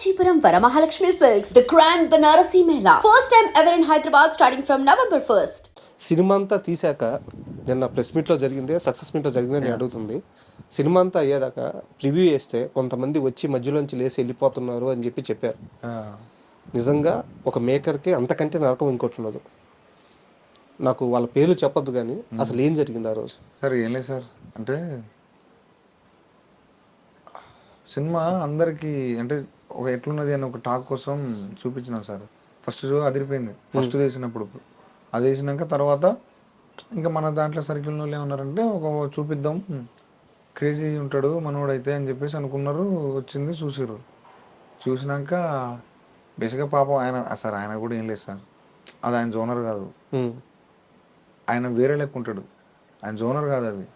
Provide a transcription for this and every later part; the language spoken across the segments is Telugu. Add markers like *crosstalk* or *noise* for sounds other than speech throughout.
Kanchipuram Varamahalakshmi Silks, the grand Banarasi Mela. First time ever in Hyderabad starting from November 1st. Cinema అంతా తీసాక నిన్న ప్రెస్ మీట్లో జరిగింది సక్సెస్ మీట్లో జరిగింది నేను అడుగుతుంది. సినిమా అంతా అయ్యేదాకా ప్రివ్యూ చేస్తే కొంతమంది వచ్చి మధ్యలోంచి లేసి వెళ్ళిపోతున్నారు అని చెప్పి చెప్పారు. నిజంగా ఒక మేకర్కి అంతకంటే నరకం ఇంకోటి ఉండదు. నాకు వాళ్ళ పేర్లు చెప్పొద్దు కానీ అసలు ఏం జరిగింది ఆ రోజు? సార్ ఏం లేదు సార్. అంటే సినిమా అందరికి అంటే ఒక ఎట్లున్నది అని ఒక టాక్ కోసం చూపించినాం సార్. ఫస్ట్ షో అదిరిపోయింది. ఫస్ట్ తీసినప్పుడు అది వేసినాక తర్వాత ఇంకా మన దాంట్లో సర్కిల్లో ఏమన్నారంటే ఒక చూపిద్దాం. క్రేజీ ఉంటాడు మనోడైతే అని చెప్పేసి అనుకున్నారు. వచ్చింది చూసిర్రు. చూసినాక బేసిక్గా పాపం ఆయన సార్ ఆయన కూడా ఏం లేదు సార్. అది ఆయన జోనర్ కాదు. ఆయన వేరే లెక్క ఉంటాడు. ఆయన జోనర్ కాదు అది.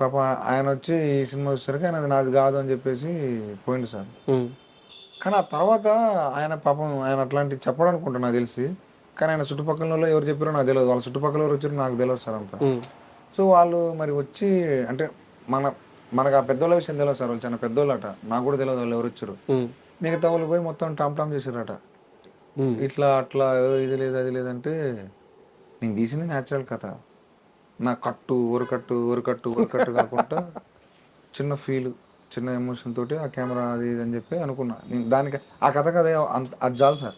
పాప ఆయన వచ్చి ఈ సినిమా వచ్చేసరికి ఆయన అది నాది కాదు అని చెప్పేసి పోయింది సార్. కానీ ఆ తర్వాత ఆయన పాపం ఆయన అట్లాంటి చెప్పడం అనుకుంటా నాకు తెలిసి. కానీ ఆయన చుట్టుపక్కల వాళ్ళు ఎవరు చెప్పారో నాకు తెలియదు. వాళ్ళ చుట్టుపక్కల ఎవరు వచ్చారో నాకు తెలియదు సార్ అంతా. సో వాళ్ళు మరి వచ్చి అంటే మన మనకు ఆ పెద్దోళ్ళ విషయం తెలియదు సార్. వాళ్ళు చాలా పెద్దోళ్ళట. నాకు కూడా తెలియదు వాళ్ళు ఎవరు వచ్చారు. మిగతా వాళ్ళు పోయి మొత్తం టామ్ టామ్ చేసారట ఉమ్, ఇట్లా అట్లా ఇది లేదు అది లేదంటే నేను తీసింది న్యాచురల్ కథ. నా కట్టు ఊరకట్టు ఊరకట్టు ఊరకట్టు కాకుండా *laughs* చిన్న ఫీల్ చిన్న ఎమోషన్ తోటి ఆ కెమెరా అది ఇది అని చెప్పి అనుకున్నా. నేను దానికి ఆ కథకు అదే అంత అది చాలు సార్.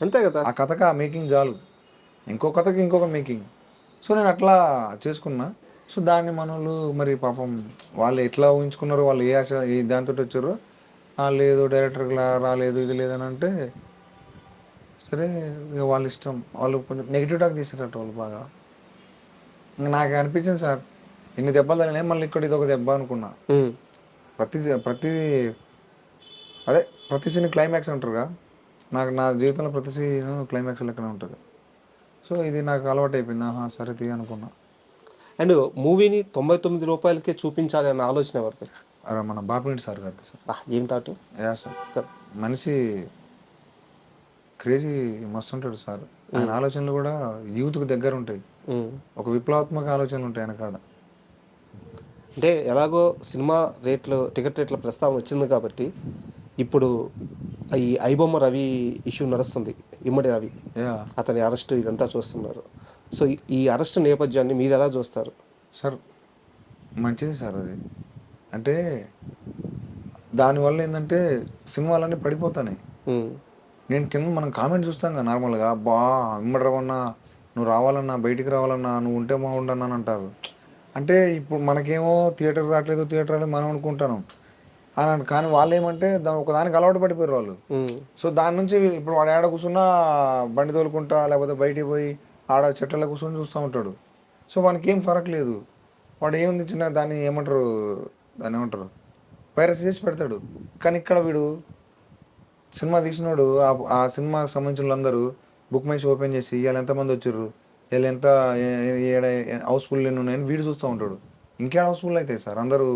అంతే కదా? ఆ కథకు ఆ మేకింగ్ చాలు. ఇంకో కథకి ఇంకొక మేకింగ్ సో నేను అట్లా చేసుకున్నా. సో దాన్ని మనోళ్ళు మరి పాపం వాళ్ళు ఎట్లా ఊహించుకున్నారో వాళ్ళు ఏ ఆశ ఏ దాంతో వచ్చారో "ఆ, లేదు డైరెక్టర్ రాలేదు ఇది లేదని అంటే సరే వాళ్ళ ఇష్టం. వాళ్ళు కొంచెం నెగిటివ్ టాక్ తీసారట వాళ్ళు బాగా. ఇంక నాకు అనిపించింది సార్ ఇన్ని దెబ్బలు తగిలినాయి మళ్ళీ ఇక్కడ ఇది ఒక దెబ్బ అనుకున్నా. ప్రతి ప్రతి అదే ప్రతి సీన్ క్లైమాక్స్ అంటారుగా. నాకు నా జీవితంలో ప్రతి సీన్ క్లైమాక్స్ లెక్కనే ఉంటుంది. సో ఇది నాకు అలవాటు అయిపోయింది ఆహా సరే తీ అనుకున్నా. అండ్ మూవీని తొంభై తొమ్మిది రూపాయలకే చూపించాలి అన్న ఆలోచన ఎవరిది? మన బాపిరెడ్డి సార్ గారు సార్. ఏం తాటు? Yeah sir. మనిషి క్రేజీ మస్తు ఉంటాడు సార్. ఆయన ఆలోచనలు కూడా యూత్కి దగ్గర ఉంటాయి. ఒక విప్లవాత్మక ఆలోచనలు ఉంటాయి ఆయన కాడ. అంటే ఎలాగో సినిమా రేట్లు టికెట్ రేట్ల ప్రస్తావన వచ్చింది కాబట్టి ఇప్పుడు ఈ ఐబొమ్మ రవి ఇష్యూ నడుస్తుంది ఇమ్మడి రవి. అతని అరెస్ట్ ఇదంతా చూస్తున్నారు. సో ఈ- అరెస్ట్ నేపథ్యాన్ని మీరు ఎలా చూస్తారు? సార్ మంచిది సార్ అది. అంటే దానివల్ల ఏంటంటే సినిమాలన్నీ పడిపోతాయి నేను కింద మనం కామెంట్ చూస్తాం కదా నార్మల్గా బా ఇమ్మడరవన్నా నువ్వు రావాలన్నా బయటికి రావాలన్నా నువ్వు ఉంటే బాగుండన్నా అని అంటారు అంటే ఇప్పుడు మనకేమో థియేటర్ రావట్లేదు థియేటర్ రాలేదు మనం అనుకుంటాను అని అన్- కానీ వాళ్ళు ఏమంటే ఒక దానికి అలవాటు పడిపోయారు వాళ్ళు. సో దాని నుంచి ఇప్పుడు వాడు ఆడ కూర్చున్నా బండి తోలుకుంటా లేకపోతే బయటికి పోయి ఆడ చెట్లలో కూర్చొని చూస్తూ ఉంటాడు. సో వానికి ఏం ఫరక్ లేదు. వాడు ఏముంది చిన్న దాన్ని ఏమంటారు దాన్ని ఏమంటారు వైరస్ చేసి పెడతాడు. కానీ ఇక్కడ వీడు సినిమా తీసినోడు ఆ- ఆ సినిమాకి సంబంధించిన వాళ్ళందరూ బుక్ మైస్ ఓపెన్ చేసి ఇవాళ ఎంతమంది వచ్చారు? వీళ్ళు ఎంత ఏడ హౌస్ఫుల్ ఎన్ని ఉన్నాయని వీడు చూస్తూ ఉంటాడు. ఇంకేడ హౌస్ఫుల్ అవుతాయి సార్? అందరూ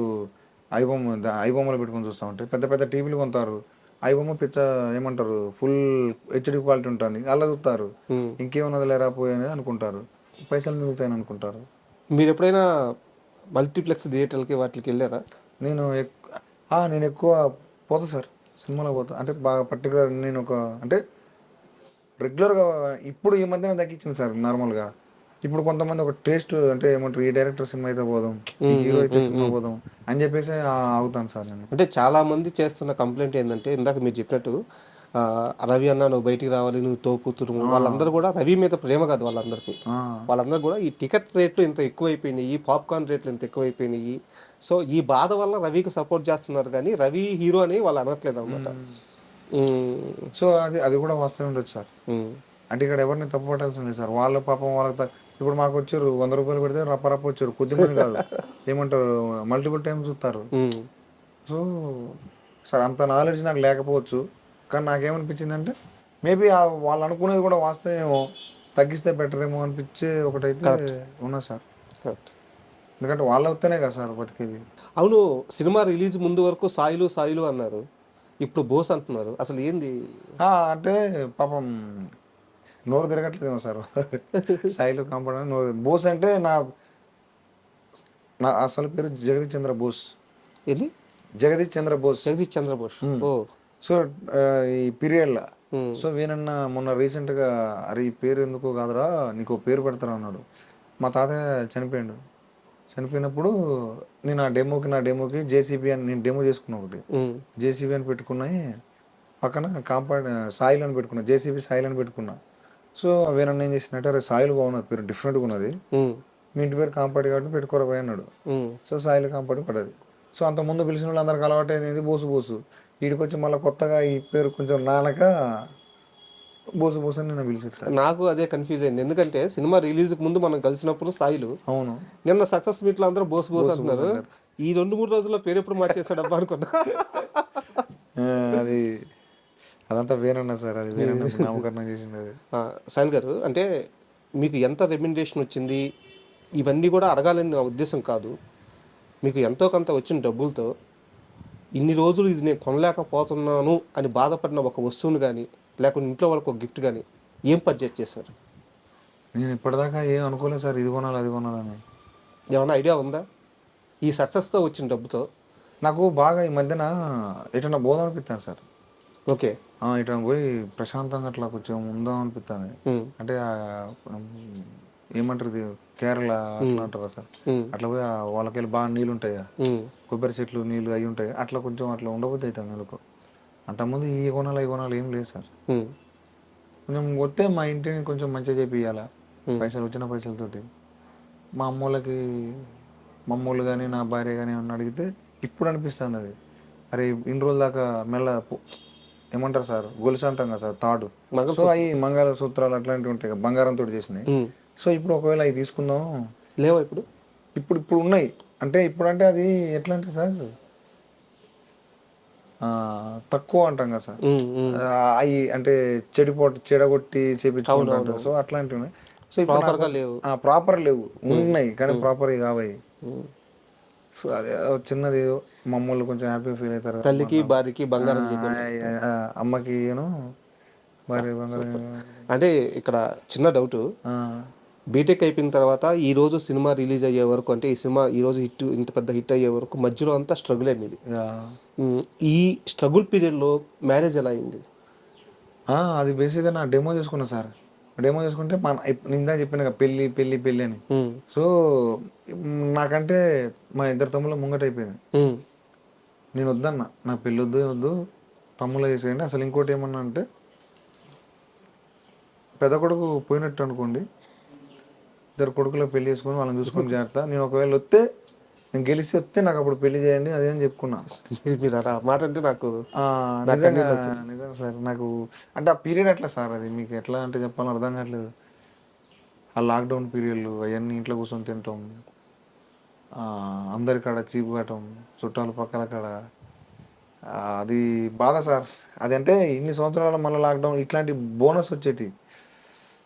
ఐబొమ్మ ఐబొమ్మలు పెట్టుకొని చూస్తూ ఉంటాయి పెద్ద పెద్ద టీవీలు కొంటారు ఐబొమ్మ పిచ్చ ఏమంటారు? ఫుల్ హెచ్డి క్వాలిటీ ఉంటుంది. అలా చూస్తారు. ఇంకేమున్నది లేరా పోయి అనేది అనుకుంటారు. పైసలు మిగులుతాయని అనుకుంటారు. మీరు ఎప్పుడైనా మల్టీప్లెక్స్ థియేటర్లకి వాటికి వెళ్ళారా? నేను నేను ఎక్కువ పోతా సార్. సినిమాలో పోతా. అంటే బాగా పర్టికులర్ నేను ఒక అంటే రెగ్యులర్గా ఇప్పుడు ఈ మధ్యన తగ్గించింది సార్ నార్మల్గా. ఇప్పుడు కొంతమంది ఒక టేస్ట్ అంటే ఏమంటారు ఈ డైరెక్టర్ సినిమా అయితే పోదాం హీరో అయితే సినిమా పోదాం అని చెప్పేసి ఆగుతాను సార్ నేను. అంటే చాలా మంది చేస్తున్న కంప్లైంట్ ఏంటంటే ఇందాక మీరు చెప్పినట్టు రవి అన్న నువ్వు బయటికి రావాలి నువ్వు తోపుతురు వాళ్ళందరూ కూడా రవి మీద ప్రేమ కాదు వాళ్ళందరికీ. వాళ్ళందరూ కూడా ఈ టికెట్ రేట్లు ఇంత ఎక్కువైపోయినాయి ఈ పాప్కార్న్ రేట్లు ఇంత ఎక్కువైపోయినాయి. సో ఈ బాధ వల్ల రవికి సపోర్ట్ చేస్తున్నారు కానీ రవి హీరో అని వాళ్ళు అనట్లేదు అనమాట సో అది అది కూడా వాస్తవం ఉండొచ్చు సార్. అంటే ఇక్కడ ఎవరిని తప్పు పట్టాల్సింది సార్. వాళ్ళ పాపం వాళ్ళకి ఇప్పుడు మాకు వచ్చారు వంద రూపాయలు పెడితే రప్ప రప్ప వచ్చారు. కొద్దిమంది కాదు. *laughs* ఏమంటారు మల్టిపుల్ టైమ్స్ చూస్తారు. సో సార్ అంత నాలెడ్జ్ నాకు లేకపోవచ్చు. కానీ నాకేమనిపించింది అంటే మేబీ వాళ్ళు అనుకునేది కూడా వాస్తవేమో. తగ్గిస్తే బెటర్ ఏమో అనిపించే ఒకటైతే ఉన్నా సార్. కరెక్ట్ ఎందుకంటే వాళ్ళు వస్తేనే కదా సార్ బతికేది. అవును సినిమా రిలీజ్ ముందు వరకు సాయిలు సాయిలు అన్నారు. ఇప్పుడు బోస్ అంటున్నారు. అసలు ఏంది? అంటే పాపం నోరు తిరగట్లేదేమో సార్. సాయిలు కాంపౌండ్ నోరు బోస్ అంటే నా నా అసలు పేరు జగదీష్ చంద్ర బోస్. ఏంది? జగదీష్ చంద్ర బోస్. జగదీష్ చంద్రబోస్ ఓ. సో ఈ పీరియడ్లో. సో వీనన్న మొన్న రీసెంట్గా అరే ఈ పేరు ఎందుకు కాదురా నీకు పేరు పెడతారా అన్నాడు మా తాతయ్య చనిపోయాడు. చనిపోయినప్పుడు నేను ఆ డెమోకి నా డెమోకి జేసీబీ అని నేను డెమో చేసుకున్నా ఒకటి. జేసీబీ అని పెట్టుకున్నాయి. పక్కన కాంపౌండ్ సాయిల్ అని పెట్టుకున్నా. జేసీబీ సాయిల్ అని పెట్టుకున్నా. సో వీనన్న ఏం చేసినట్టు అరే సాయిల్ బాగున్నది పేరు డిఫరెంట్గా ఉన్నది. మీ ఇంటి పేరు కాంపౌండ్ కాబట్టి పెట్టుకోరా పోయి అన్నాడు. సో సాయిల్ కాంపౌండ్ పడ్డది. సో అంత ముందు పిలిచిన వాళ్ళందరికీ అలవాటు అనేది బోసు బోసు. వీడికి వచ్చి మళ్ళీ కొత్తగా ఈ పేరు కొంచెం నానక బోసు బోసు అని సార్. నాకు అదే కన్ఫ్యూజ్ అయింది. ఎందుకంటే సినిమా రిలీజ్కి ముందు మనం కలిసినప్పుడు సాయిలు అవును. నిన్న సక్సెస్ మీట్లో అందరూ బోస్ బోస్ అంటున్నారు. ఈ రెండు మూడు రోజుల్లో పేరు ఎప్పుడు మార్చేస్తాడబ్బా అనుకున్నా. అది అదంతా వేరన్నా సార్ అది వేరన్నా *laughs* నామకరణం చేసింది అది. సాయిల్ గారు అంటే మీకు ఎంత రెమ్యునరేషన్ వచ్చింది? ఇవన్నీ కూడా అడగాలని నా ఉద్దేశం కాదు. మీకు ఎంతో కొంత వచ్చిన డబ్బులతో ఇన్ని రోజులు ఇది నేను కొనలేకపోతున్నాను అని బాధపడిన ఒక వస్తువుని కానీ లేకుంటే ఇంట్లో వాళ్ళకి ఒక గిఫ్ట్ కానీ ఏం పర్చేస్ చేశారు? నేను ఇప్పటిదాకా ఏం అనుకోలేదు సార్ ఇది కొనాలి అది కొనాలని ఏమైనా ఐడియా ఉందా? ఈ సక్సెస్తో వచ్చిన డబ్బుతో? నాకు బాగా ఈ మధ్యన ఎటన్నా పోదాం అనిపిస్తాను సార్. ఓకే. ఇటన్నా పోయి ప్రశాంతంగా అట్లా కొంచెం ఉందాం అనిపిస్తాను అంటే ఏమంటారు కేరళ అట్లా అంటారా సార్? అట్లా పోయి వాళ్ళకెళ్ళి బాగా నీళ్ళు ఉంటాయి కొబ్బరి చెట్లు నీళ్ళు అవి ఉంటాయి? అట్లా కొంచెం అట్లా ఉండబోద్ది అవుతాం నెలకు అంతకుముందు ఈ కొనాలి ఈ కొనాలి ఏం లేదు సార్. కొంచెం వస్తే మా ఇంటిని కొంచెం మంచిగా చేపియాలా పైసలు వచ్చిన పైసలతోటి. మా అమ్మోళ్ళకి మా అమ్మోళ్ళు కానీ నా భార్య కానీ ఏమన్నా అడిగితే ఇప్పుడు అనిపిస్తుంది అది. అరే ఇన్ని రోజుల దాకా మెల్ల ఏమంటారు సార్? గొలుసు అంటాం కదా సార్ తాడు. మంగళ సో అవి మంగళసూత్రాలు అట్లాంటివి ఉంటాయి బంగారంతో చేసినాయి. సో ఇప్పుడు ఒకవేళ అవి తీసుకుందాం లేవా ఇప్పుడు? ఇప్పుడు ఇప్పుడు ఉన్నాయి. అంటే ఇప్పుడు అంటే అది ఎట్లా అంటే సార్ తక్కువ అంటాం కదా సార్. అవి అంటే చెడిపోటు చెడగొట్టి చేపించుకుంటారు సో అట్లాంటివి ఉన్నాయి. సో ఇప్పుడు Proper గా లేవు. ప్రాపర్ లేవు. ఉన్నాయి కానీ ప్రాపర్ కావాయి. సో అదే చిన్నది మమ్మల్ని కొంచెం హ్యాపీ ఫీల్ అవుతారు. తల్లికి భార్యకి బంగారం అమ్మకి భార్య బంగారం అంటే ఇక్కడ చిన్న డౌట్ బీటెక్ అయిపోయిన తర్వాత ఈ రోజు సినిమా రిలీజ్ అయ్యే వరకు అంటే ఈ సినిమా ఈ రోజు హిట్ ఇంత పెద్ద హిట్ అయ్యే వరకు మధ్యలో అంతా స్ట్రగుల్ ఉమ్, ఈ స్ట్రగుల్ పీరియడ్లో మ్యారేజ్ ఎలా అయింది? అది బేసిక్గా నా డెమో చేసుకున్నా సార్. డెమో చేసుకుంటే మన ఇందా చెప్పిన పెళ్ళి పెళ్ళి పెళ్ళి అని. సో నాకంటే మా ఇద్దరు తమ్ముళ్ళు ముంగట అయిపోయింది ఉమ్, నేను వద్దన్న. నా పెళ్ళి వద్దు వద్దు తమ్ముళ్ళ చేసేయండి. అసలు ఇంకోటి ఏమన్నా అంటే పెద్ద కొడుకు పోయినట్టు అనుకోండి ఇద్దరు కొడుకులో పెళ్ళి చేసుకొని వాళ్ళని చూసుకొని జాగ్రత్త. నేను ఒకవేళ వస్తే నేను గెలిచి వస్తే నాకు అప్పుడు పెళ్ళి చేయండి అదే అని చెప్పుకున్నా. మీరు అలా మాట అంటే నాకు నిజంగా నిజంగా సార్ నాకు అంటే ఆ పీరియడ్ ఎట్లా సార్ అది? మీకు ఎట్లా అంటే చెప్పాలని అర్థం కావట్లేదు. ఆ లాక్డౌన్ పీరియడ్లు అవన్నీ ఇంట్లో కూర్చొని తింటాం. అందరి కాడ చీపు కావటం చుట్టాలు పక్కల కాడ. అది బాధ సార్. అది అంటే ఇన్ని సంవత్సరాల మళ్ళీ లాక్డౌన్ ఇట్లాంటి బోనస్ వచ్చేటి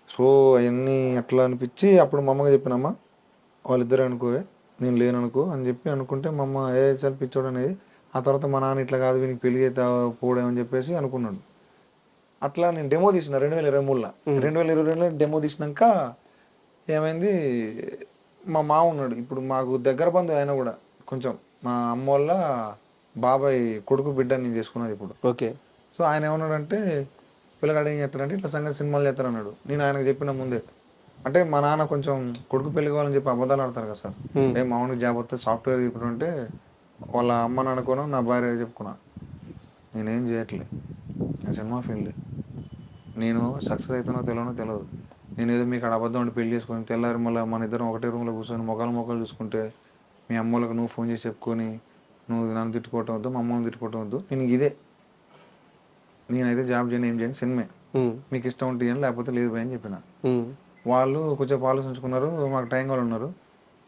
సో అవన్నీ అట్లా అనిపించి అప్పుడు మా అమ్మగా చెప్పినమ్మా వాళ్ళిద్దరు అనుకోవే నేను లేను అనుకో అని చెప్పి అనుకుంటే మా అమ్మ ఏ చాలు పిచ్చోడు అనేది ఆ తర్వాత మా నాన్న ఇట్లా కాదు వీనికి పెళ్ళి అయితే పోవడం అని చెప్పేసి అనుకున్నాడు. అట్లా నేను డెమో తీసిన రెండు వేల ఇరవై మూడులో. రెండు వేల ఇరవై రెండులో డెమో తీసినాక ఏమైంది మా మామ ఉన్నాడు. ఇప్పుడు మాకు దగ్గర బంధువు ఆయన కూడా కొంచెం మా అమ్మ వాళ్ళ బాబాయ్ కొడుకు బిడ్డ నేను చేసుకున్నది ఇప్పుడు. ఓకే. సో ఆయన ఏమన్నాడంటే పిల్లగాడు ఏం చేస్తాడంటే ఇట్లా సంగతి సినిమాలు చేస్తారు అన్నాడు నేను ఆయనకు చెప్పిన ముందే. అంటే మా నాన్న కొంచెం కొడుకు పెళ్ళి కావాలని చెప్పి అబద్ధాలు ఆడతారు కదా సార్. ఏ మామూలుగా జాబ్ వస్తే సాఫ్ట్వేర్ తీసుకుంటుంటే వాళ్ళ అమ్మ నాన్నకోను నా భార్య చెప్పుకున్నా. నేనేం చేయట్లే. నేను సినిమా ఫీల్డ్ నేను సక్సెస్ అవుతానో తెలియనో తెలియదు. నేను ఏదో మీకు అబద్ధం ఉండి పెళ్ళి చేసుకొని తెల్లారి మళ్ళీ మన ఇద్దరం ఒకటే రూమ్లో కూర్చొని మొక్కలు మొక్కలు చూసుకుంటే మీ అమ్మోళ్ళకి నువ్వు ఫోన్ చేసి చెప్పుకొని నువ్వు నన్ను తిట్టుకోవటం వద్దు మా అమ్మని తిట్టుకోవటం వద్దు. నేను ఇదే. నేనైతే జాబ్ చేయను ఏం చేయను సినిమే. మీకు ఇష్టం ఉంటే లేకపోతే లేదు భయ్ అని చెప్పిన. వాళ్ళు కొంచెం ఆలోచించుకున్నారు మాకు టైం వాళ్ళు ఉన్నారు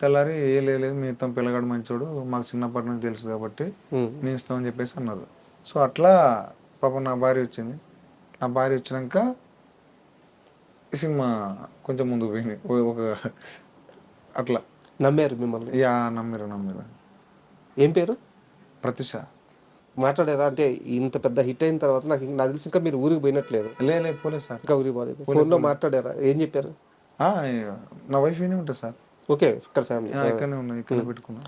తెల్లారి ఏ లేదు మీ ఇస్తాం పిల్లగాడు మంచోడు మాకు చిన్నప్పటి నుంచి తెలుసు కాబట్టి నేను ఇస్తామని చెప్పేసి అన్నారు. సో అట్లా పాపం నా భార్య వచ్చింది. నా భార్య వచ్చినాక ఈ సినిమా కొంచెం ముందుకు పోయింది. ఒక అట్లా. నమ్మారు మిమ్మల్ని? యా నమ్మిరు నమ్మిరు. ఏం పేరు? ప్రత్యుష. మాట్లాడారా అంటే ఇంత పెద్ద హిట్ అయిన తర్వాత నాకు నాకు తెలిసి ఇంకా మీరు ఊరికి పోయినట్లేదు. లే లే పోలేదు సార్. ఇంకా ఊరికి పోలేదు. ఫోన్లో మాట్లాడారా? ఏం చెప్పారు? నా వైఫ్ ఈయనే ఉంటుంది సార్. ఓకే ఇక్కడ ఫ్యామిలీ ఇక్కడనే ఉన్నది ఇక్కడనే పెట్టుకున్నా.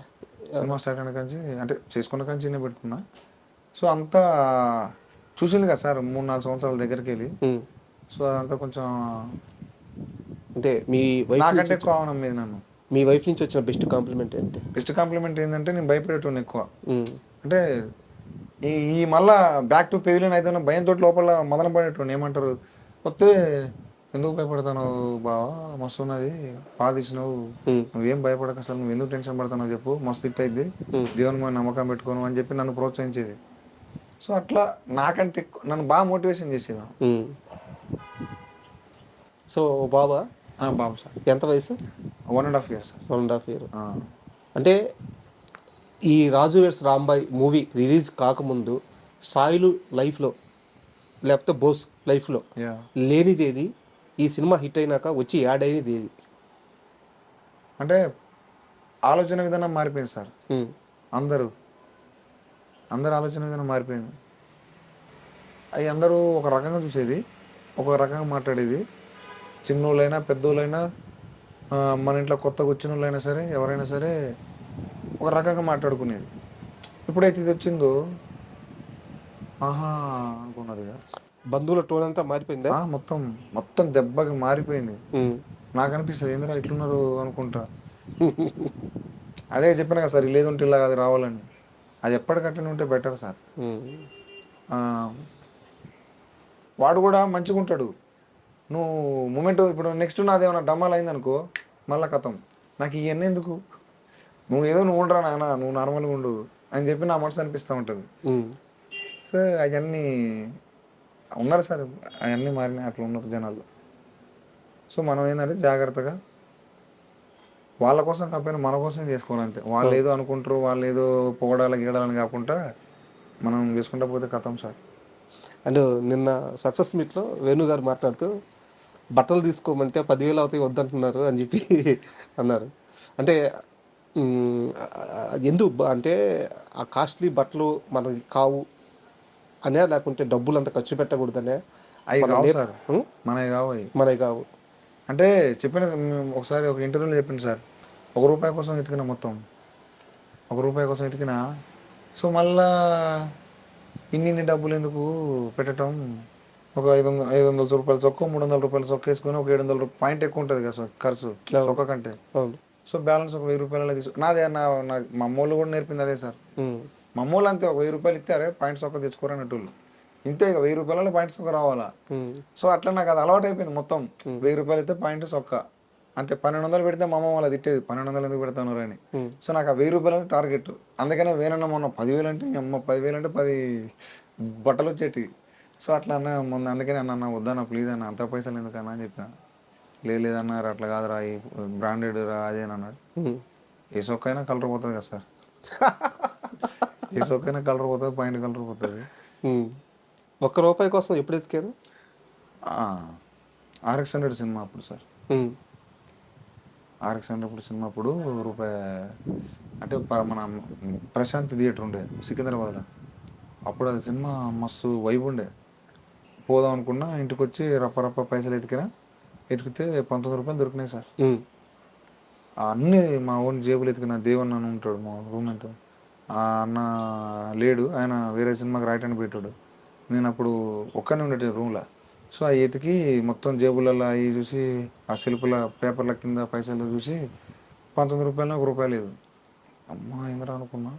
సినిమా స్టార్ట్ అయిన కంచి అంటే చేసుకున్న కంచి ఈయనే పెట్టుకున్నా. సో అంతా చూసింది కదా సార్ మూడు నాలుగు సంవత్సరాల దగ్గరికి వెళ్ళి. సో అదంతా కొంచెం అంటే మీ వైఫ్ నాకంటే ఎక్కువ అవనం మీద నన్ను. మీ వైఫ్ నుంచి వచ్చిన బెస్ట్ కాంప్లిమెంట్ ఏంటి? బెస్ట్ కాంప్లిమెంట్ ఏంటంటే నేను భయపడేటోని ఎక్కువ. అంటే ఈ మళ్ళా బ్యాక్ టు పెవిలియన్ అయితే భయంతో లోపల మదన పడేటోని ఏమంటారు? వస్తే ఎందుకు భయపడతావు బావా? మస్తు ఉన్నది ఉమ్. నువ్వేం భయపడక అసలు? నువ్వు ఎందుకు టెన్షన్ పడతావు చెప్పు. మస్తు ఇట్ అయింది. దేవుని మీద నమ్మకం పెట్టుకోను అని చెప్పి నన్ను ప్రోత్సహించేది. సో అట్లా నాకంటే నన్ను బాగా మోటివేషన్ చేసేది. సో బాబా? బాబు సార్. ఎంత వయసు? One and half year sir. One and half year. అంటే ఈ Raju weds Rambai movie release కాకముందు సాయిలు లైఫ్లో లేకపోతే బోస్ లైఫ్లో యా లేనిది ఏది ఈ సినిమా హిట్ అయినాక వచ్చి యాడ్ అయినది ఏది? అంటే ఆలోచన విధానం మారిపోయింది సార్. అందరూ. అందరు ఆలోచన విధానం మారిపోయింది. అవి అందరూ ఒక రకంగా చూసేది ఒక రకంగా మాట్లాడేది. చిన్నోళ్ళైనా పెద్దోళ్ళైనా మన ఇంట్లో కొత్తగా వచ్చిన వాళ్ళైనా సరే ఎవరైనా సరే ఒక రకంగా మాట్లాడుకునేది. ఎప్పుడైతే ఇది వచ్చిందో? ఆహా అనుకున్నారు బంధువుల టోన్ అంతా మారిపోయిందా? మొత్తం మొత్తం దెబ్బకి మారిపోయింది. నాకు అనిపిస్తుంది ఏందిరా ఇట్లున్నారు? అనుకుంటా. *laughs* అదే చెప్పిన కదా సార్ లేదు ఉంటే ఇలా అది రావాలని. అది ఎప్పటికట్లనే ఉంటే బెటర్ సార్. వాడు కూడా మంచిగా ఉంటాడు. నువ్వు మూమెంట్ ఇప్పుడు నెక్స్ట్ నాది ఏమైనా డమ్మాలు అయిందనుకో మళ్ళా కథం నాకు ఇవన్నీ ఎందుకు? నువ్వు ఏదో నువ్వు ఉండరా నాన్న నువ్వు నార్మల్గా ఉండు అని చెప్పి నా మనసు అనిపిస్తూ ఉంటుంది. సో అవన్నీ ఉన్నారు సార్ అవన్నీ మారినాయి అట్లా ఉన్నారు జనాలు. సో మనం ఏంటంటే జాగ్రత్తగా వాళ్ళ కోసం కాకపోయినా మన కోసం చేసుకోవాలి అంతే వాళ్ళు ఏదో అనుకుంటారు వాళ్ళు ఏదో పొగడాలి గీడాలని కాకుండా మనం చేసుకుంటా పోతే కథం సార్. అండ్ నిన్న సక్సెస్ మీట్లో వేణు గారు మాట్లాడుతూ బట్టలు తీసుకోమంటే పదివేలు అవుతాయి వద్దంటున్నారు అని చెప్పి అన్నారు. అంటే ఎందుకు అంటే ఆ కాస్ట్లీ బట్టలు మనది కావు అనే లేకుంటే డబ్బులు అంత ఖర్చు పెట్టకూడదనే? మనవి కావు అవి. మనవి కావు. అంటే చెప్పిన ఒకసారి ఒక ఇంటర్వ్యూలో చెప్పింది సార్ ఒక రూపాయి కోసం ఎతికిన మొత్తం. ఒక రూపాయి కోసం ఎతికిన సో మళ్ళా ఇన్ని ఇన్ని డబ్బులు ఎందుకు పెట్టడం ఒక ఐదు వందల ఐదు వందల రూపాయల చొక్క మూడు వందల రూపాయల చొక్క వేసుకొని ఒక ఏడు వందల రూపాయలు పాయింట్ ఎక్కువ ఉంటుంది కదా సార్ ఖర్చు చొక్క కంటే. అవును. సో బ్యాలెన్స్ ఒక వెయ్యి రూపాయలు తీసు నాదే నా మా అమ్మోళ్ళు కూడా నేర్పింది అదే సార్. మా అమ్మోళ్ళు అంతే ఒక వెయ్యి రూపాయలు ఇస్తారే పాయింట్ చొక్క తెచ్చుకోరన్నట్టు ఇంతే ఇక వెయ్యి రూపాయలలో పాయింట్ చొక్క రావాలా. సో అట్లా నాకు అది అలవాటు అయిపోయింది మొత్తం వెయ్యి రూపాయలు అయితే పాయింట్ సొక్క. అంతే పన్నెండు వందలు పెడితే మా అమ్మ వాళ్ళ తిట్టేది పన్నెండు వందలు ఎందుకు పెడతాను అని. సో నాకు ఆ వెయ్యి రూపాయలు టార్గెట్. అందుకనే వేనన్న మొన్న పదివేలు అంటే అమ్మ పదివేలు అంటే పది బట్టలు వచ్చేటి సో అట్లా అన్న మొన్న అందుకనే అన్న అన్న వద్దన్న ప్లీజ్ అన్న అంత పైసలు ఎందుకన్నా? అని చెప్పిన. లేదన్నారు అట్లా కాదురా ఈ బ్రాండెడ్ రా అదే అని అన్నాడు. ఉమ్. ఏ సొక్క అయినా కలర్ పోతుంది కదా సార్. *laughs* ఏ సొక్క అయినా కలర్ పోతుంది పాయింట్ కలర్ పోతుంది. ఒక్క రూపాయి కోసం ఎప్పుడు ఎతికారు? ఆర్ఎక్స్ హండ్రెడ్ సినిమా అప్పుడు సార్. ఆర్ఎక్స్ హండ్రెడ్ సినిమా అప్పుడు రూపాయి అంటే మన ప్రశాంత్ థియేటర్ ఉండే సికింద్రాబాద్లో. అప్పుడు అది సినిమా మస్తు వైబ్ ఉండే. పోదాం అనుకున్నా ఇంటికి వచ్చి రప్ప రప్ప పైసలు ఎతికినా ఎతికితే పంతొమ్మిది రూపాయలు దొరికినాయి సార్. అన్ని మా ఓన్ జేబులు ఎతికిన దేవన్ అని ఉంటాడు మా రూమ్మేట్. ఆ అన్న లేడు ఆయన వేరే సినిమాకి రైట్ అని పెట్టాడు నేను అప్పుడు ఒక్కనే ఉండేది రూమ్లో. సో ఆ ఎతికి మొత్తం జేబులలో అవి చూసి ఆ సెల్ఫ్ల పేపర్ల కింద పైసలు చూసి పంతొమ్మిది రూపాయలు ఒక రూపాయలు లేదు. అమ్మా ఏంద్రా అనుకున్నా.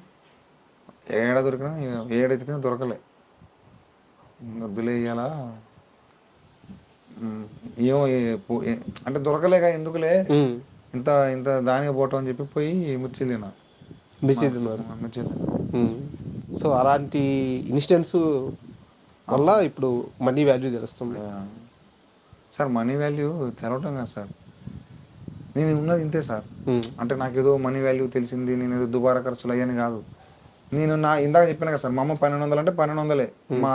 ఏడ దొరికినా ఏడ ఎతికినా దొరకలే. ఉమ్, ఏమో అంటే దొరకలేక ఎందుకులే. ఇంత ఇంత దానికి పోవటం అని చెప్పి పోయి మిర్చి తిన్నా మిర్చి. సో అలాంటి ఇన్సిడెంట్స్ వల్ల ఇప్పుడు మనీ వాల్యూ తెలుస్తుంది సార్ మనీ వాల్యూ తెలవటం కదా సార్. నేను ఉన్నది ఇంతే సార్. అంటే నాకు ఏదో మనీ వాల్యూ తెలిసింది నేను ఏదో దుబారా ఖర్చులు అయ్యని కాదు. నేను నా ఇందాక చెప్పిన కదా సార్ మా అమ్మ పన్నెండు వందలు అంటే పన్నెండు వందలే.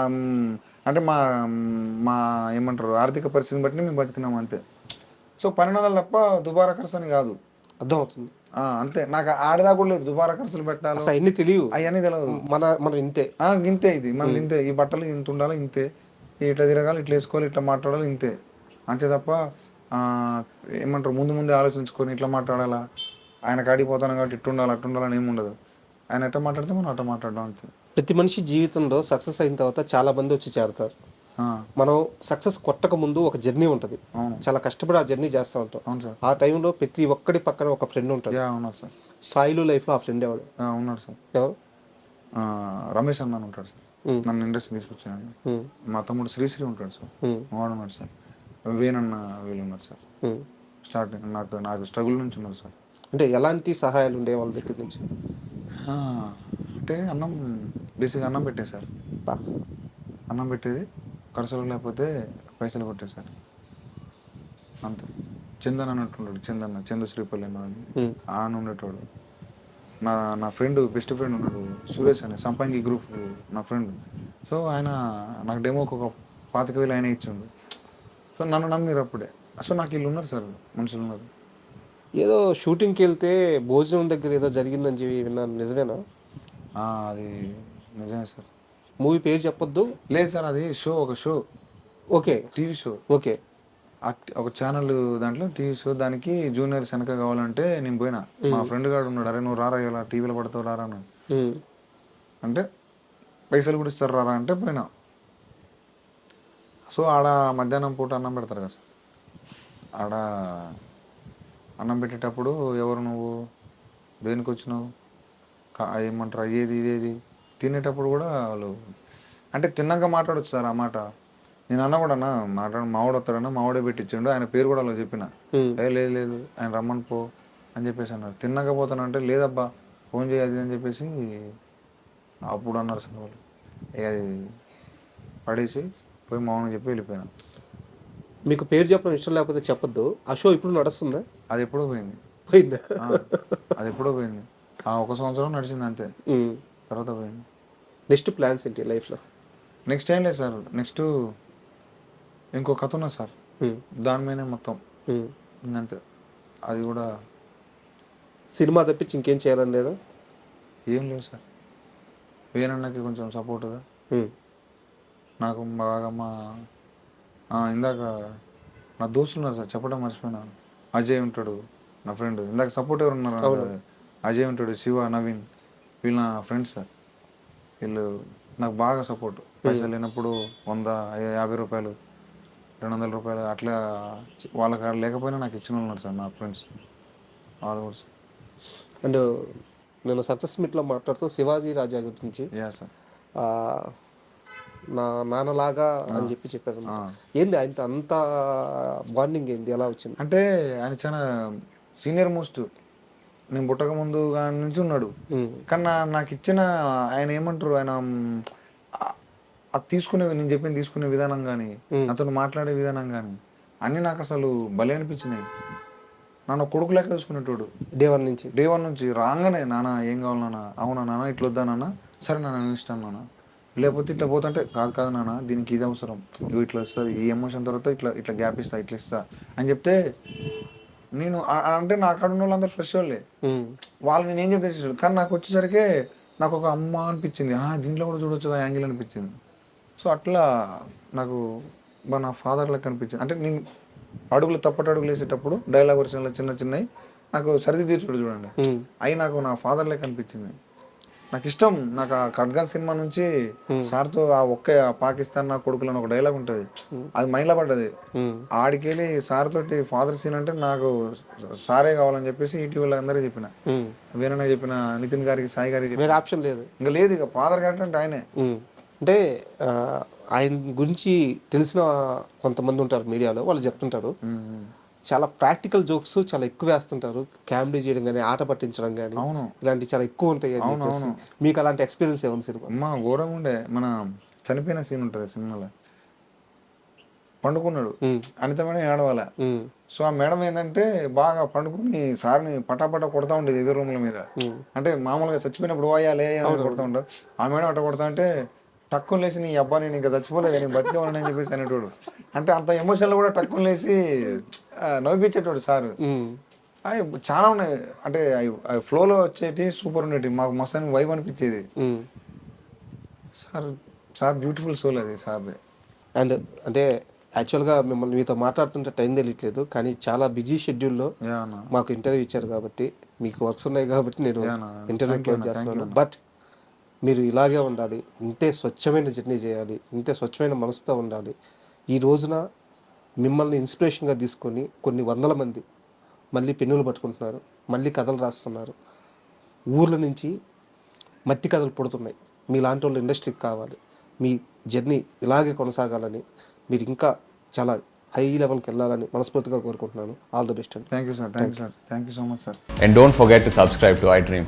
మ్, అంటే మా మ్, ఏమంటారు ఆర్థిక పరిస్థితిని బట్టి మేము బతికినాం అంతే. సో పన్నెండు వందలు తప్ప దుబారా ఖర్చు అని కాదు. అర్థమవుతుంది. అంతే. నాకు ఆడదా కూడా లేదు. దుబారా ఖర్చులు పెట్టాలి అసలు అన్ని తెలియవు. అవన్నీ తెలియదు మన మనం ఇంతే. ఇంతే ఇది. మన ఇంతే. ఈ బట్టలు ఇంత ఉండాలి ఇంతే. ఇట్లా తిరగాలి ఇట్లా వేసుకోవాలి ఇట్లా మాట్లాడాలి ఇంతే. అంతే తప్ప ఏమంటారు ముందు ముందే ఆలోచించుకొని ఇట్లా మాట్లాడాలా? ఆయన కాడికి పోతాను కాబట్టి ఇట్టు ఉండాలి అట్టు ఉండాలని ఏమి ఉండదు ఆయన ఎట్లా మాట్లాడితే మనం అట్లా మాట్లాడడం అంతే. ప్రతి మనిషి జీవితంలో సక్సెస్ అయిన తర్వాత చాలా మంది వచ్చి చేరతారు. మనం సక్సెస్ కొట్టక ముందు ఒక జర్నీ ఉంటుంది. అవును. చాలా కష్టపడి ఆ జర్నీ చేస్తూ ఉంటాం. అవును సార్. ఆ టైంలో ప్రతి ఒక్కడి పక్కన ఒక ఫ్రెండ్ ఉంటాడు. సాయిలు లైఫ్లో ఆ ఫ్రెండ్ ఎవడు? ఉన్నాడు సార్. ఎవరు? రమేష్ అన్న అని ఉంటాడు సార్. నన్ను ఇండస్ట్రీ తీసుకొచ్చాను మా తమ్ముడు శ్రీశ్రీ ఉంటాడు సార్. వాడు ఉన్నాడు సార్. వేణన్న వీళ్ళు ఉన్నారు సార్. స్టార్టింగ్ నాకు నాకు స్ట్రగుల్ నుంచి ఉన్నారు సార్. అంటే ఎలాంటి సహాయాలు ఉండే వాళ్ళ దగ్గర నుంచి? అంటే అన్నం బేసిక్ అన్నం పెట్టే సార్. బా. అన్నం పెట్టేది ఖర్చులు లేకపోతే పైసలు కొట్టేది సార్. అంతే. చందన్ అని ఉంటుంటాడు చందన్న చందు శ్రీపల్లి అని ఆయన ఉండేటోడు. నా నా ఫ్రెండ్ బెస్ట్ ఫ్రెండ్ ఉన్నాడు సురేష్ అని సంపంగి గ్రూప్ నా ఫ్రెండ్. సో ఆయన నాకు డెమోకి ఒక పాతిక వేలు ఆయన ఇచ్చిండు. సో నన్ను నమ్మిరు అప్పుడే. సో నాకు వీళ్ళు ఉన్నారు సార్ మనుషులు ఉన్నారు. ఏదో షూటింగ్కి వెళ్తే భోజనం దగ్గర ఏదో జరిగిందని చెప్పి విన్నాను. నిజమేనా? అది నిజమే సార్. మూవీ పేరు చెప్పొద్దు? లేదు సార్ అది షో ఒక show. Okay. TV show. Okay. ఒక ఛానల్ దాంట్లో టీవీ షో దానికి జూనియర్ వెనక కావాలంటే నేను పోయినా. మా ఫ్రెండ్ గారు ఉన్నాడు అరే నువ్వు రారా ఇలా టీవీలో పడతావు రారా అంటే పైసలు కూడా ఇస్తారు రారా అంటే పోయినా. సో ఆడ మధ్యాహ్నం పూట అన్నం పెడతారు కదా సార్. ఆడ అన్నం పెట్టేటప్పుడు ఎవరు నువ్వు? దేనికి వచ్చినావు ఏమంటారు? అయ్యేది ఇదేది? తినేటప్పుడు కూడా వాళ్ళు అంటే తిన్నాక మాట్లాడొచ్చు సార్ ఆ మాట. నేను అన్న కూడా అన్న మాట్లాడు మావాడు వస్తాడన్న మావాడే పెట్టించిండు ఆయన పేరు కూడా అలా చెప్పిన. ఏ లేదు లేదు ఆయన రమ్మని పో అని చెప్పేసి అన్నారు. తిన్నాక పోతానంటే లేదబ్బా ఫోన్ చేయదు అని చెప్పేసి అప్పుడు అన్నారు సార్ వాళ్ళు. ఇక అది పడేసి పోయి మౌనం చెప్పి వెళ్ళిపోయాను. మీకు పేరు చెప్పడం ఇష్టం లేకపోతే చెప్పొద్దు. ఆ షో ఇప్పుడు నడుస్తుందా? అది ఎప్పుడో పోయింది. పోయిందా? అది ఎప్పుడో పోయింది. ఆ ఒక సంవత్సరం నడిచింది అంతే. తర్వాత పోయింది నెక్స్ట్ ప్లాన్స్ ఏంటి లైఫ్లో నెక్స్ట్ ఏం లేదు సార్. నెక్స్ట్ ఇంకో కథ ఉన్నది సార్. ఉమ్, దాని మీదనే మొత్తం. అంతే అది కూడా సినిమా తప్పించి ఇంకేం చేయాలని లేదా? ఏం లేదు సార్. వేణన్నకి కొంచెం సపోర్ట్గా ఉమ్, నాకు బాగా మా ఇందాక నా దోస్తులు ఉన్నారు సార్. చెప్పడం మర్చిపోయినా. అజయ్ ఉంటాడు నా ఫ్రెండ్ ఇందాక సపోర్ట్ ఎవరు ఉన్నారు? అజయ్ ఉంటాడు శివ నవీన్. వీళ్ళు నా ఫ్రెండ్స్ సార్. వీళ్ళు నాకు బాగా సపోర్ట్ పైసలు లేనప్పుడు వంద యాభై రూపాయలు రెండు వందల రూపాయలు అట్లా వాళ్ళకి ఆడ లేకపోయినా నాకు ఇచ్చిన వాళ్ళు ఉన్నారు సార్ నా ఫ్రెండ్స్ వాళ్ళు కూడా సార్. అండ్ నేను సక్సెస్ మీట్లో మాట్లాడుతూ శివాజీ రాజా గురించి. Yeah sir. ఆ, నా నాన్నలాగా అని చెప్పి చెప్పారు. ఏంది ఆయనతో అంత బాండింగ్ ఏంది? ఎలా వచ్చింది? అంటే ఆయన చాలా సీనియర్ మోస్ట్ నేను పుట్టక ముందు నుంచి ఉన్నాడు. కానీ నాకు ఇచ్చిన ఆయన ఏమంటారు ఆయన అది తీసుకునే నేను చెప్పింది తీసుకునే విధానం కానీ నాతో మాట్లాడే విధానం కానీ అన్నీ నాకు అసలు భలే అనిపించినాయి. నన్ను కొడుకు లెక్క చూసుకునేటోడు. డే వన్ నుంచి? డే వన్ నుంచి రాగానే నాన్న ఏం కావాలి నాన్న? అవునా నాన్న? ఇట్లా వద్దా నాన్న? సరే నాన్న నేను ఇష్టం నాన్న. లేకపోతే ఇట్లా పోతుంటే కాదు కాదు నాన్న దీనికి ఇది అవసరం. ఇట్లా వస్తుంది. ఈ ఎమోషన్ తర్వాత ఇట్లా ఇట్లా గ్యాప్ ఇస్తా ఇట్లా ఇస్తా. అని చెప్తే నేను అంటే నా అక్కడ ఉన్న వాళ్ళందరూ ఫ్రెష్ వాళ్ళే. వాళ్ళు నేను ఏం చెప్పేసి కానీ నాకు వచ్చేసరికి నాకు ఒక అమ్మ అనిపించింది. ఆ దీంట్లో కూడా చూడొచ్చు ఆ యాంగిల్ అనిపించింది. సో అట్లా నాకు నా ఫాదర్ లెక్క అనిపించింది. అంటే నేను అడుగులు తప్పటి అడుగులు వేసేటప్పుడు డైలాగ్ వర్షన్లో చిన్న చిన్నవి నాకు సరిది తీర్చుడు చూడండి అవి నాకు నా ఫాదర్ లెక్క అనిపించింది. నాకు ఇష్టం నాకు ఆ ఖడ్గన్ సినిమా నుంచి సార్తో ఆ ఒక్క పాకిస్తాన్ నా కొడుకులు అని ఒక డైలాగ్ ఉంటుంది. అది మైండ్లో పడ్డది. ఉమ్, ఆడికెళ్ళి సార్ తోటి ఫాదర్ సీన్ అంటే నాకు సారే కావాలని చెప్పేసి ఇటీవల అందరికీ చెప్పిన. ఉమ్. వేరే చెప్పిన నితిన్ గారికి సాయి గారికి. వేరే ఆప్షన్ లేదు. ఇంకా లేదు ఇక. ఫాదర్ గారు అంటే ఆయనే. అంటే ఆయన గురించి తెలిసిన కొంతమంది ఉంటారు మీడియాలో వాళ్ళు చెప్తుంటారు. చాలా ప్రాక్టికల్ జోక్స్ చాలా ఎక్కువ వేస్తుంటారు. కామెడీ చేయడం కానీ ఆట పట్టించడం కానీ అవును. ఇలాంటి చాలా ఎక్కువ ఉంటాయి అని చెప్పేసి. మీకు అలాంటి ఎక్స్పీరియన్స్ ఏమైనా సినిమా? అమ్మ ఘోరంగా ఉండే మన చనిపోయిన సీన్ ఉంటుంది సినిమాలో. పండుకున్నాడు. ఉమ్, అనిత మేడం ఏడవాల? సో ఆ మేడం ఏంటంటే బాగా పండుకుని సార్ని పటాపట కొడతా ఉండేది ఎదురు రూమ్ల మీద. అంటే మామూలుగా చచ్చిపోయినప్పుడు అని కొడతా ఉంటారు. ఆ మేడం అట్ట కొడతా అంటే టక్కుని లేచి నీ అబ్బా నేను ఇంకా చచ్చిపోలేదు నేను బతికే అని చెప్పేసి అనేటోడు. అంటే అంత ఎమోషన్లో కూడా టక్కుని లేచి నవ్విపించేటోడు సార్. అవి చాలా ఉన్నాయి. అంటే అవి ఫ్లోలో వచ్చేటి సూపర్ ఉండేటి. మాకు మస్తు వైబ్ అనిపించేది. సార్ సార్ బ్యూటిఫుల్ సోల్ అది సార్ది. అండ్ అంటే యాక్చువల్గా మిమ్మల్ని మీతో మాట్లాడుతుంటే టైం తెలియట్లేదు కానీ చాలా బిజీ షెడ్యూల్లో మాకు ఇంటర్వ్యూ ఇచ్చారు కాబట్టి మీకు వర్క్స్ ఉన్నాయి కాబట్టి నేను. ఇంటర్వ్యూ క్లోజ్ చేస్తున్నాను బట్ మీరు ఇలాగే ఉండాలి ఇంతే స్వచ్ఛమైన జర్నీ చేయాలి ఇంతే స్వచ్ఛమైన మనసుతో ఉండాలి. ఈ రోజున మిమ్మల్ని ఇన్స్పిరేషన్గా తీసుకొని కొన్ని వందల మంది మళ్ళీ పెన్నులు పట్టుకుంటున్నారు మళ్ళీ కథలు రాస్తున్నారు. ఊర్ల నుంచి మట్టి కథలు పుడుతున్నాయి. మీలాంటి వాళ్ళు ఇండస్ట్రీకి కావాలి. మీ జర్నీ ఇలాగే కొనసాగాలని మీరు ఇంకా చాలా హై లెవెల్కి వెళ్ళాలని మనస్ఫూర్తిగా కోరుకుంటున్నాను. ఆల్ ద బెస్ట్ అండి. Thank you sir thank you sir thank you so much sir. And don't forget to subscribe to iDream.